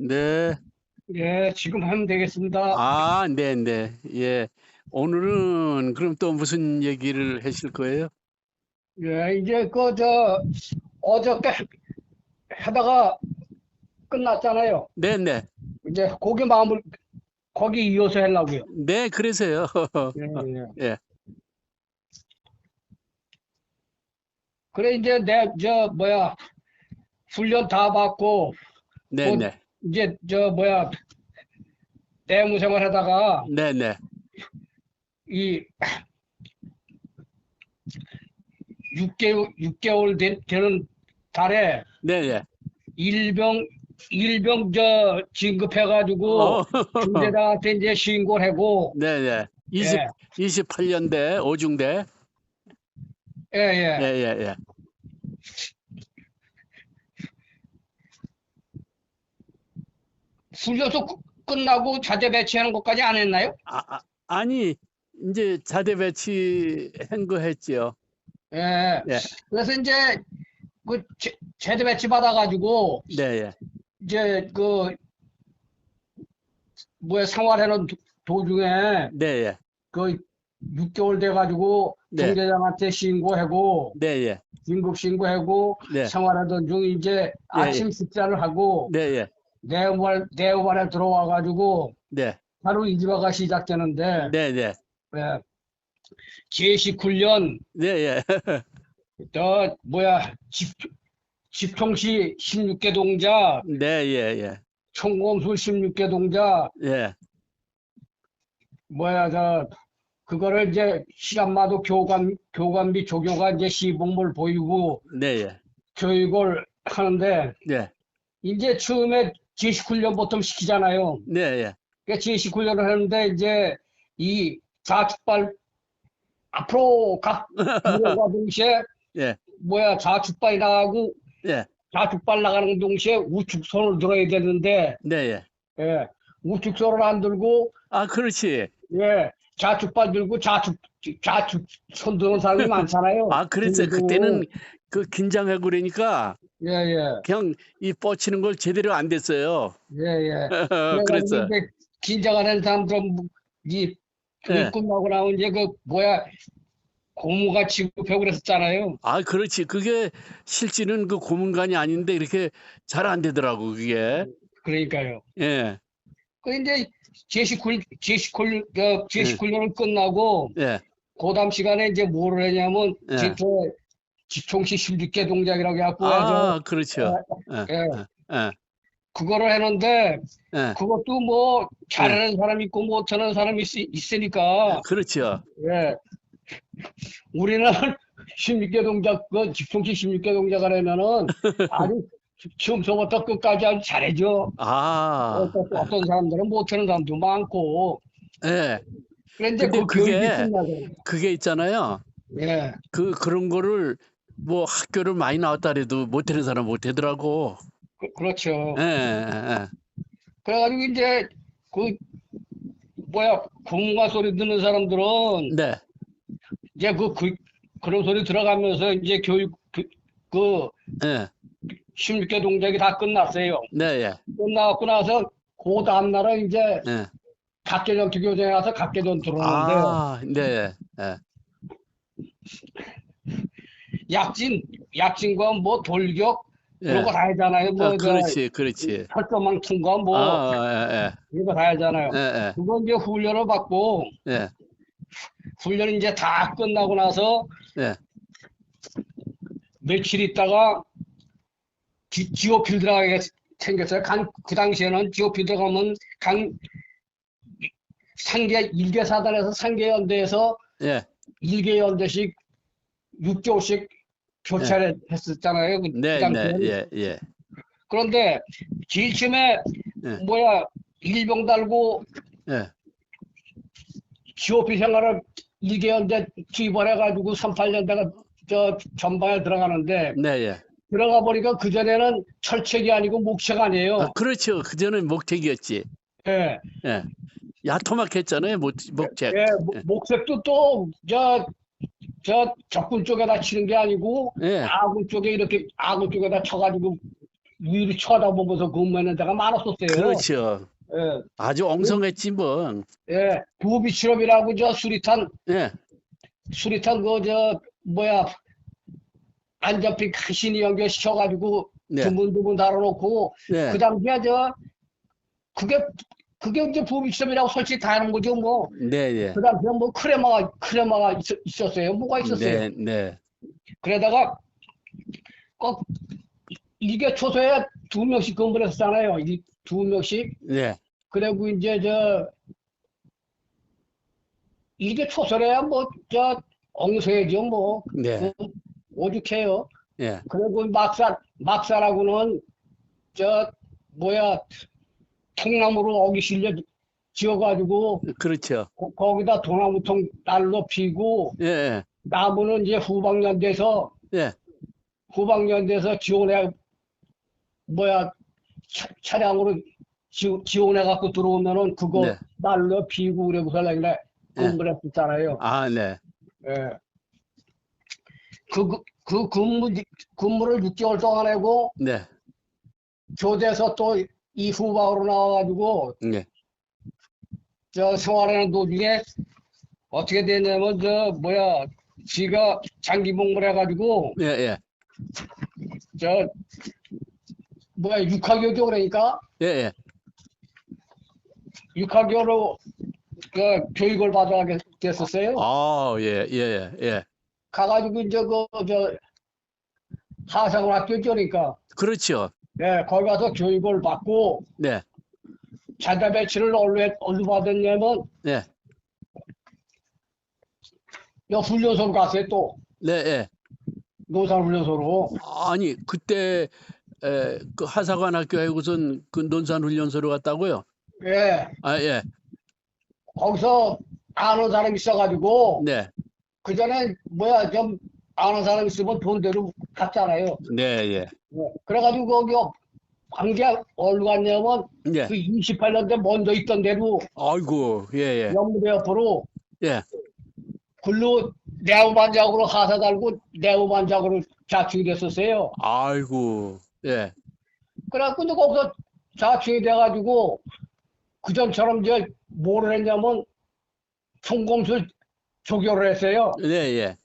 네. 예, 지금 하면 되겠습니다. 아, 네, 네. 예. 오늘은 그럼 또 무슨 얘기를 하실 거예요? 예, 이제 그 저 어저께 하다가 끝났잖아요. 네, 네. 이제 거기 마음을 거기 이어서 하려고요. 네, 그래서요. 예, 예. 예. 그래 이제 내 저 뭐야 훈련 다 받고 네, 어, 네. 이제 저 뭐야 대무 생활하다가 네, 네. 이 6개월 6개월 되, 되는 달에 네, 네. 일병 일병 저 진급해가지고 어, 중대장한테 이제 신고를 하고 네, 네. 20, 예, 28년대 오중대. 예, 예. 예, 예, 예. 훈 끝- 끝나고 자재 배치하는 것까지 안 했나요? 아, 아, 아니, 이제 자대 배치 한 거 했지요. 예. 예. 그래서 이제 그 제- 제대 배치 받아가지고 네, 예. 이제 그 뭐야 생활하는 도- 도중에 네, 예. 그 6개월 돼가지고 네. 중대장한테 신고하고 네, 예. 긴급 신고하고 네. 생활하던 중 이제 아침 식사를 하고 네, 예. 내후발 내후발에 들어와 가지고 네. 바로 일과가 시작되는데 네, 네. 예. 제식 훈련 네, 예. 저 뭐야 집 집총시 16개 동작 네, 예, 예. 총검술 16개 동작 예. 뭐야 저 그거를 이제 시간마다 교관 교관비 조교가 이제 시범을 보이고 네, 예. 교육을 하는데 네. 이제 처음에 제식 훈련 보통 시키잖아요. 네, 예. 그 제식 훈련을 하는데 이제 이 좌측발 앞으로 가 들어가 동시에 예. 뭐야 좌측발이 나가고 예. 좌측발 나가는 동시에 우측 손을 들어야 되는데 네, 예. 예, 우측 손을 안 들고 아, 그렇지. 예, 좌측발 들고 좌측 좌측 손 드는 사람이 많잖아요. 아, 그랬어요. 그리고- 그때는 그 긴장하고 그러니까 예, 예, 그냥 이 뻗치는 걸 제대로 안 됐어요. 예, 예. 이제 긴장하는 사람들은 뭐이 교육 예. 끝나고 나면 이제 그 뭐야 고무가 취급하고 그랬었잖아요. 아, 그렇지. 그게 실제는 그 고문관이 아닌데 이렇게 잘 안 되더라고, 그게. 그러니까요. 예. 그 이제 제식 훈 어, 예. 제식 훈련을 끝나고 예. 고담 시간에 이제 뭐를 했냐면 예. 제 지총시 16개 동작이라고 해갖고 아, 그렇죠. 예. 예, 예. 그거를 했는데 예. 그것도 뭐 잘하는 사람 있고 못하는 사람이 있, 있으니까 그렇죠. 예. 우리는 16개 동작 그 집총시 16개 동작을 하면은 아주 처음서부터 끝까지 아주 잘해줘. 아. 어떤, 어떤 사람들은 못하는 사람도 많고. 예. 그런데 근데 그 그게- 교육이. 그게 있잖아요. 예. 그 그런 거를 뭐 학교를 많이 나왔다 해도 못 하는 사람 못 하더라고. 그, 그렇죠. 예. 예. 그래가지고 이제 그 뭐야 공과 소리 듣는 사람들은 네. 이제 그, 그 그런 소리 들어가면서 이제 교육 그, 그 예. 16개 동작이 다 끝났어요. 네, 예. 끝나고 나서 그 다음 날은 이제 예. 각계전 기교전에 가서 각계전 들어오는데 아, 네. 예. 약진 약진과 뭐 돌격 예. 그런 거 다 하잖아요. 뭐 아, 저 그렇지, 그렇지. 철조망 통과 뭐 아, 예, 이런 거다 하잖아요. 예, 예, 그거 이제 훈련을 받고 예, 훈련 이제 다 끝나고 나서 예, 며칠 있다가 지, 지오필 들어가게 생겼어요. 강, 그 당시에는 지오필 들어가면 강 상계 일개 사단에서 상계 연대에서 예, 일개 연대씩 6개월씩 교차를 했었잖아요. 그 네, 네, 당시에는. 예, 예, 그런데 제일 처음에 예. 뭐야 일병 달고 예, GOP 생활을 1개월대 투입해가지고 38년대가 저 전방에 들어가는데 네, 예. 들어가 보니까 그 전에는 철책이 아니고 목책 아니에요. 아, 그렇죠. 그전엔 목택이었지. 예. 예. 야토막 했잖아요, 목, 목책. 예, 모- 목색도 또 저 저 적군 쪽에다 치는 게 아니고 예, 아군 쪽에 이렇게 아군 쪽에다 쳐가지고 위로 쳐다보면서 근무했는 데가 많았었어요. 그렇죠. 예, 아주 엉성했지 뭐. 예, 부비 실험이라고 저 수리탄 예, 수리탄 그 저 뭐야 안 잡힌 가신이 연결시켜가지고 네, 두문두문 달아놓고 네, 그 당시에 저 그게 그게 이제 부비 실험이라고 솔직히 다 하는 거죠 뭐. 네, 네, 그 당시에 뭐 크레마가 크레마가 있, 었어요 뭐가 있었어요. 네, 네, 그러다가 꼭 이- 이게 초소에 두 명씩 근무를 했었잖아요. 이 두 명씩. 네, 그리고 이제 저 이게 초소래야 뭐 저 엉세죠 뭐 네, 그 오죽해요. 예, 그리고 막사 막사라고는 저 뭐야 통나무로 어기 실려 지어가지고 그렇죠. 거- 거기다 도나무통 날로 피고 예, 예, 나무는 이제 후방연대에서 예, 후방연대에서 지원해 뭐야 차, 차량으로 지, 지원해 갖고 들어오면은 그거 네. 날로 피고 그러고서 그래 근무를 했잖아요. 아, 네, 예. 그, 그, 그 근무, 근무를 6개월 동안 하고 네, 교대에서 또 이 후방으로 나와가지고 네, 저 생활하는 도중에 어떻게 됐냐면 저 뭐야 지가 장기 복무를 해가지고 예, 예, 저 뭐야 육하교죠 그러니까? 예, 예, 육하교로 그 교육을 받아야 됐었어요. 아, 예, 예, 예, 가가지고 이제 그저 하상을 학교죠 그러니까. 그렇죠. 예 거기 가서 교육을 받고 네, 자자 배치를 어디로 받았냐면 네, 여 훈련소로 갔어요 또 네, 예. 노산 훈련소로. 아니 그때 에, 그 하사관 학교 하고선 그 논산 훈련소로 갔다고요? 예. 아, 예, 거기서 아는 사람 있어가지고 네, 그 전에 뭐야 좀 아는 사람 있으면 돈대로 갔잖아요. 네, 예, 예. 그래가지고 거기 관계 어디로 갔냐면 예. 그 28년 대 먼저 있던 대로 아이고, 예, 예, 연무대 옆으로 예, 글로 내후반작으로 하사 달고 내후반작으로 자축이 됐었어요. 아이고, 예, 그래갖고 이제 거기서 자축이 돼가지고 그전처럼 이제 뭐를 했냐면 총검술 조교를 했어요. 네, 예,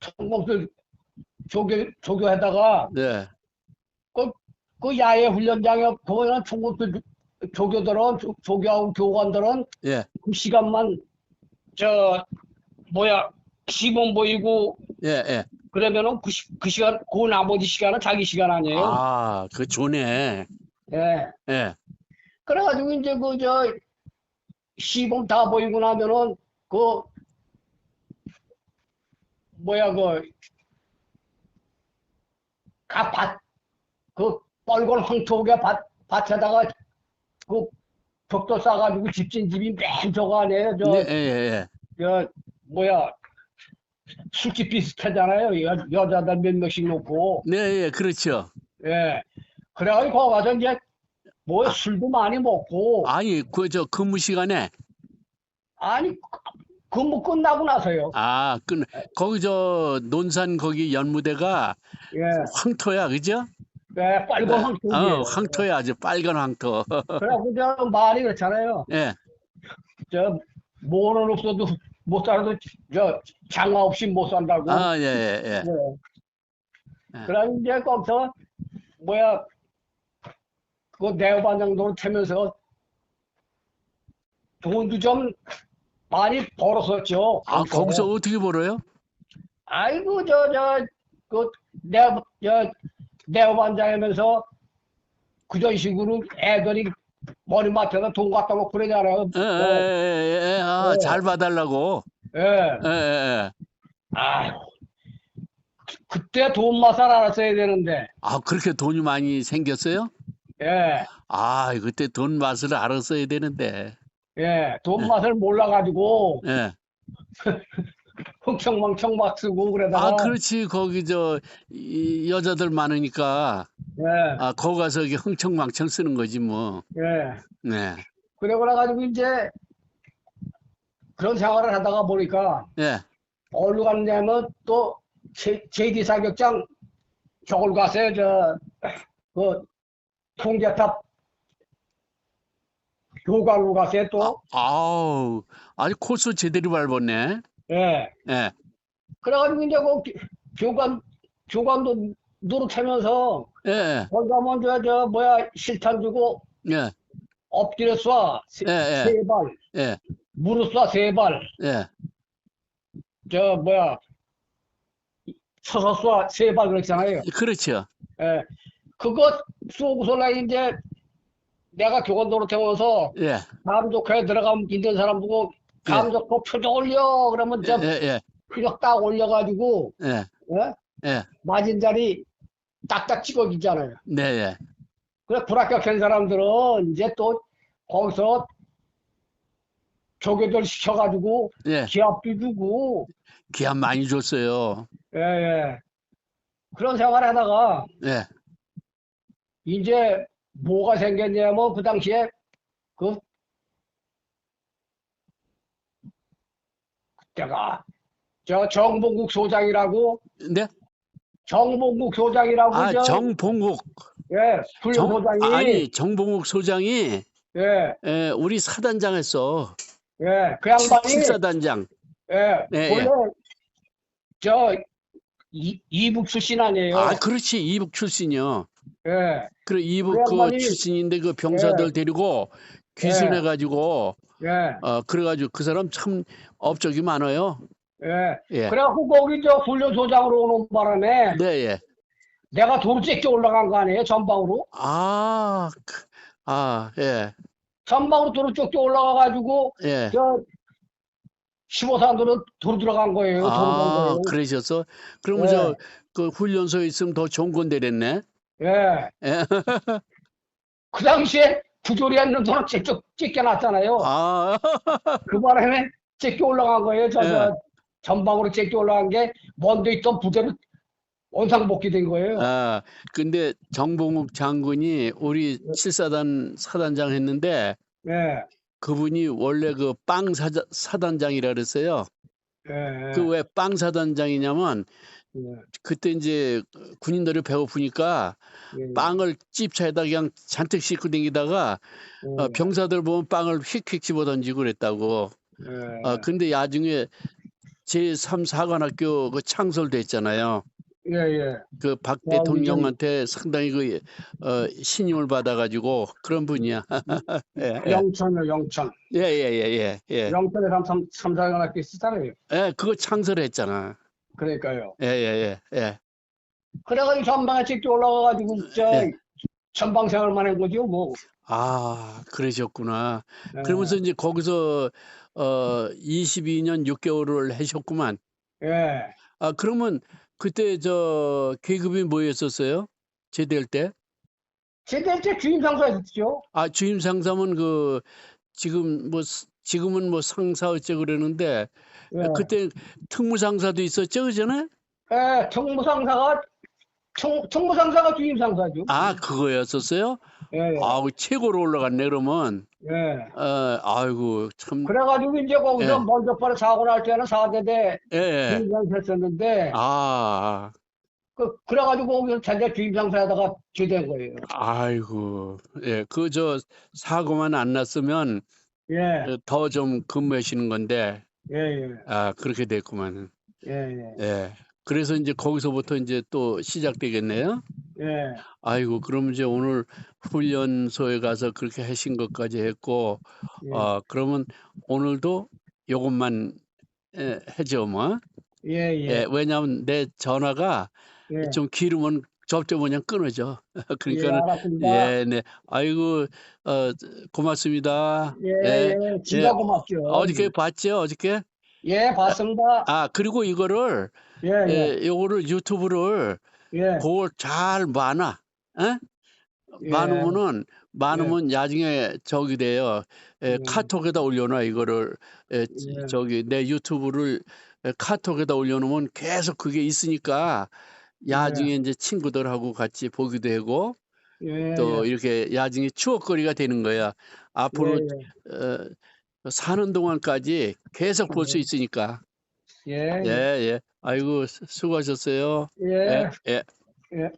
총검술 조교 조교하다가 네, 그 야외 훈련장에 보면 총검술 조교들은 조- 조교하고 교관들은 예, 그 시간만 저 뭐야 시범 보이고 예, 예. 그러면은 그, 시, 그 시간 그 나머지 시간은 자기 시간 아니에요. 아, 그 좋네. 예. 예, 그래가지고 이제 그 저 시범 다 보이고 나면은 그 뭐야 그 가밭그 빨간 황토에 밭 밭에다가 그 벽도 싸가지고 집진 집이 맨 저거 아니에요 저 네, 예, 예, 저 뭐야 술집 비슷하잖아요. 여, 여자들 몇 명씩 놓고. 예, 네, 예, 그렇죠. 예. 그래가지고 거기 가서 이제 뭐 술도 많이 먹고. 아니, 그 저 근무 시간에? 아니 근무 끝나고 나서요 아, 그 거기 저 논산 거기 연무대가 예, 황토야, 그죠? 예 빨간 황토예요 어, 황토야, 아주 빨간 황토. 그래갖고 저 말이 그렇잖아요 예, 저 뭐는 없어도 못 살아도 저 장화 없이 못 산다고 아, 예, 예, 예. 예. 예. 그래 이제 거기서 뭐야 그 내후반 정도로 태면서 돈도 좀 많이 벌었었죠. 아, 거기서 어떻게 벌어요? 아이고 저 저그내저 내후반장이면서 그전 식으로 애들이 머리맡에다 돈 갖다 놓고 그러잖아요. 예, 예, 예, 예. 아, 네. 잘 봐달라고. 예. 예, 예, 예. 아이고 그때 돈 맛을 알았어야 되는데. 아, 그렇게 돈이 많이 생겼어요? 예. 아, 그때 돈 맛을 알았어야 되는데. 예, 돈 맛을 몰라가지고 예. 흥청망청 막 쓰고 그러다가 아, 그렇지. 거기 저 이, 여자들 많으니까 예, 아, 거기 가서 이게 흥청망청 쓰는 거지 뭐. 예. 네. 그러고 나가지고 이제 그런 생활을 하다가 보니까 예. 어디로 갔냐면 또 제, 제디 사격장 저걸 갔어요. 저, 그 통제탑 교관로 갔어요 또. 아우, 아주 코스 제대로 밟았네. 예. 예, 그래가지고 이제 그 교- 교관 교관도 노릇하면서 예, 예, 거기 가면 저, 저 뭐야 실탄 주고 예, 엎드려 쏴 세, 예, 예. 세 발, 예, 무릎 쏴 세 발, 예. 저 뭐야 서서 쏴 세 발 그랬잖아요. 그렇죠. 예. 그거 쏘고서 나 이제 내가 교관 노릇하면서 예, 감독회 들어가면 있는 사람 보고 예. 감독 표정 올려 그러면 저 예, 예, 표정 딱 올려가지고 예, 예? 예, 맞은 자리 딱딱 찍어주잖아요. 네, 예. 그래 불합격한 사람들은 이제 또 거기서 조교들 시켜가지고 예, 기합도 주고 기합 많이 줬어요. 예 예 그런 생활 하다가 예, 이제 뭐가 생겼냐면 그 당시에 그 그때가 저 정봉국 소장이라고 네? 정봉국 소장이라고 아, 저 정봉국. 예 정, 소장이 아니, 정봉국 소장이 예 예, 우리 사단장 했어. 예, 그 양반이 칠사단장. 예, 예, 원래 저 이, 이북 출신 아니에요. 아, 그렇지. 이북 출신이요. 예, 그래, 이북 그그 양반이- 예. 출신인데 그 병사들 데리고 귀순해 가지고, 예, 어, 그래 가지고 그 사람 참 업적이 많아요. 예. 예. 그래갖고 거기 저 훈련 소장으로 오는 바람에 네, 예. 내가 도로 째껴 올라간 거 아니에요? 전방으로. 아, 그- 아, 예, 전방으로 도로 째껴 올라가가지고 예. 저 15산도로 도로 들어간 거예요. 도로 간 아, 거예요. 그러셨어? 그러면 예. 저, 그 훈련소에 있으면 더 좋은 건 되랬네? 예. 예. 그 당시에 있는 도로 째껴, 째껴놨잖아요. 아, 그 바람에 째껴 올라간 거예요. 저, 예. 저 전방으로 째껴 올라간 게 먼저 있던 부대로 원상복귀 된 거예요. 아, 근데 정봉욱 장군이 우리 칠사단 사단장 했는데, 예. 그분이 원래 그 빵 사단장이라 그랬어요. 예. 그왜 빵 사단장이냐면 예. 그때 이제 군인들이 배고프니까 예. 빵을 찝차에다 그냥 잔뜩 싣고 다니다가 어, 예. 병사들 보면 빵을 휙휙 집어 던지고 그랬다고. 예. 어, 근데 나중에 제3 사관학교 그 창설됐잖아요. 예, 예. 그박 와, 우리 대통령한테 상당히 그 어, 신임을 받아가지고 그런 분이야. 예, 예, 영천이요, 영천. 예, 예, 예, 예, 예. 영천에 삼, 삼, 삼사관학교 있었잖아요. 예, 그거 창설했잖아. 그러니까요. 예, 예, 예, 예. 그래가지고 전방에 찍혀 올라가가지고, 저, 예. 전방 생활만 한 거죠, 뭐. 아, 그러셨구나. 예. 그러면서 이제 거기서 어 22년 6개월을 하셨구만. 예. 아, 그러면 그때 저 계급이 뭐였었어요? 제대할 때? 제대 때 주임 상사였죠. 아, 주임 상사면 그 지금 뭐 스- 지금은 뭐 상사 어째 그러는데 예. 그때 특무 상사도 있었죠, 그전에? 예, 총무상사가, 총, 총무상사가 주임 상사죠. 아, 그거였었어요? 예, 예. 아우, 최고로 올라갔네 그러면. 예. 어, 아이고 참. 그래가지고 이제 거기서 예. 먼저 바로 사고 날 때는 4대대 예. 예. 주임상사였었는데, 아, 그, 그래가지고 거기서 자기가 주임상사에다가 주된 거예요. 아이고, 예, 그 저 사고만 안 났으면 예, 더 좀 근무하시는 건데, 예, 예, 아, 그렇게 됐구만. 예, 예, 예. 그래서 이제 거기서부터 이제 또 시작되겠네요. 예, 아이고, 그럼 이제 오늘 훈련소에 가서 그렇게 하신 것까지 했고, 예, 어, 그러면 오늘도 요것만 예, 해줘, 뭐. 예, 예, 예, 왜냐하면 내 전화가 예. 좀 길으면 접점 그냥 끊어져. 예, 그러니까는 알았습니다. 예, 네. 아이고, 어, 고맙습니다. 예, 예, 예, 진짜 예. 고맙죠. 어저께 봤죠? 어저께? 예, 봤습니다. 아, 그리고 이거를, 예, 예, 예, 요거를 유튜브를 예, 그걸 잘 많아. 에? 예. 많으면은, 많으면 나중에 저기 돼요. 에, 예. 카톡에다 올려놔, 이거를. 에, 지- 예. 저기 내 유튜브를 에, 카톡에다 올려놓으면 계속 그게 있으니까 나중에 이제 친구들하고 같이 보기도 하고 예, 또 예, 이렇게 나중에 추억거리가 되는 거야. 앞으로 예, 어, 사는 동안까지 계속 볼 수 있으니까. 예, 예, 예, 예. 아이고, 수- 수고하셨어요. 예, 예, 예. 예.